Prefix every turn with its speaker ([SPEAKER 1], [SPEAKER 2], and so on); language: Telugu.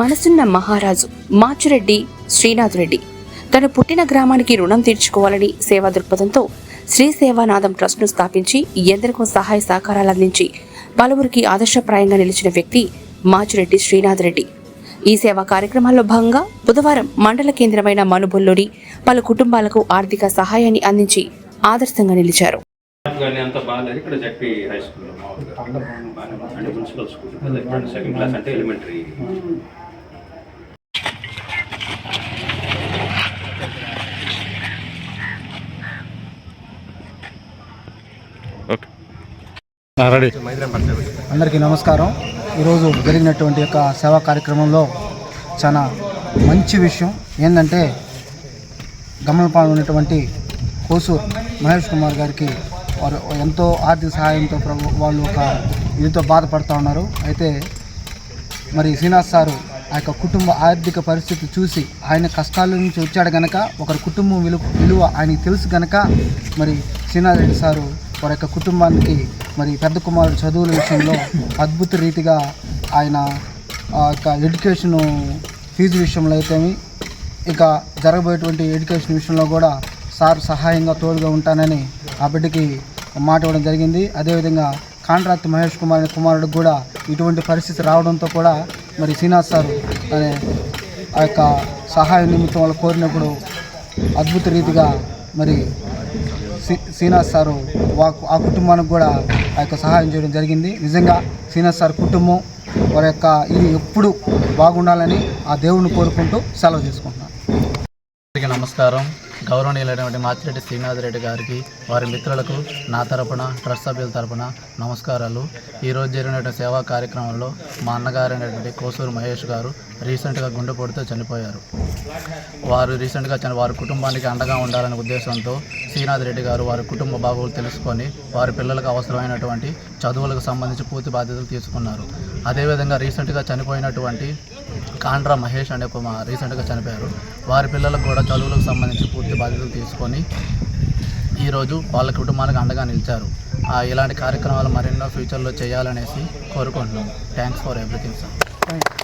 [SPEAKER 1] ప్రసన్న మహారాజు మాచురెడ్డి శ్రీనాథ్ రెడ్డి తను పుట్టిన గ్రామానికి రుణం తీర్చుకోవాలని సేవా దృక్పథంతో శ్రీ సేవానాథం ట్రస్ట్ను స్థాపించి ఎందరికో సహాయ సహకారాలు అందించి పలువురికి ఆదర్శప్రాయంగా నిలిచిన వ్యక్తి మాచురెడ్డి శ్రీనాథ్ రెడ్డి ఈ సేవా కార్యక్రమాల్లో భాగంగా బుధవారం మండల కేంద్రమైన మనుబొల్లోని పలు కుటుంబాలకు ఆర్థిక సహాయాన్ని అందించి ఆదర్శంగా నిలిచారు.
[SPEAKER 2] కానీ అంత బాగాలేదు. ఇక్కడ జడ్పీ హై స్కూల్లో. అంటే మున్సిపల్ స్కూల్. సెకండ్ క్లాస్ అంటే ఎలిమెంటరీ.
[SPEAKER 3] అందరికీ నమస్కారం. ఈరోజు జరిగినటువంటి యొక్క సేవా కార్యక్రమంలో చాలా మంచి విషయం ఏంటంటే గమనపాలు ఉన్నటువంటి కోసూర్ మహేష్ కుమార్ గారికి వారు ఎంతో ఆర్థిక సహాయంతో ప్రభు వాళ్ళు ఒక ఇదితో బాధపడుతూ ఉన్నారు. అయితే మరి శ్రీనివాస్ సారు ఆ యొక్క కుటుంబ ఆర్థిక పరిస్థితి చూసి ఆయన కష్టాల నుంచి వచ్చాడు గనక ఒకరి కుటుంబం విలువ విలువ ఆయనకి తెలుసు గనక మరి శ్రీనాథ్ రెడ్డి సారు వారి యొక్క కుటుంబానికి మరి పెద్ద కుమారుడు చదువుల విషయంలో అద్భుత రీతిగా ఆయన ఆ యొక్క ఎడ్యుకేషన్ ఫీజు విషయంలో అయితేమి ఇక జరగబోయేటువంటి ఎడ్యుకేషన్ విషయంలో కూడా సార్ సహాయంగా తోడుగా ఉంటానని ఆ బిడ్డకి మాట ఇవ్వడం జరిగింది. అదేవిధంగా కాంట్రాక్ట్ మహేష్ కుమార్ అనే కుమారుడు కూడా ఇటువంటి పరిస్థితి రావడంతో కూడా మరి శ్రీనాథ్ సార్ అనే ఆ యొక్క సహాయ నిమిత్తం వాళ్ళు కోరినప్పుడు అద్భుత రీతిగా మరి శ్రీనాథ్ సారు ఆ కుటుంబానికి కూడా ఆ యొక్క సహాయం చేయడం జరిగింది. నిజంగా శ్రీనాథ్ సార్ కుటుంబం వారి యొక్క ఇది ఎప్పుడు బాగుండాలని ఆ దేవుడిని కోరుకుంటూ సెలవు చేసుకుంటున్నాను.
[SPEAKER 4] అందరికీ నమస్కారం. గౌరవనీయులైనటువంటి మాచిరెడ్డి శ్రీనాథ్ రెడ్డి గారికి వారి మిత్రులకు నా తరపున ట్రస్ట్ సభ్యుల తరపున నమస్కారాలు. ఈరోజు జరిగినటువంటి సేవా కార్యక్రమంలో మా అన్నగారైనటువంటి కోసూరు మహేష్ గారు రీసెంట్గా గుండెపోటుతో చనిపోయారు. వారు రీసెంట్గా చని వారి కుటుంబానికి అండగా ఉండాలనే ఉద్దేశంతో శ్రీనాథ్ రెడ్డి గారు వారి కుటుంబ బాగోగులు తెలుసుకొని వారి పిల్లలకు అవసరమైనటువంటి చదువులకు సంబంధించి పూర్తి బాధ్యతలు తీసుకున్నారు. అదేవిధంగా రీసెంట్గా చనిపోయినటువంటి కాండ్రా మహేష్ అనే ఒక మా రీసెంట్గా చనిపోయారు. వారి పిల్లలకు కూడా చదువులకు సంబంధించి పూర్తి బాధ్యతలు తీసుకొని ఈరోజు వాళ్ళ కుటుంబానికి అండగా నిలిచారు. ఆ, ఇలాంటి కార్యక్రమాలు మరెన్నో ఫ్యూచర్లో చేయాలనేసి కోరుకుంటున్నాం. Thanks for everything sir.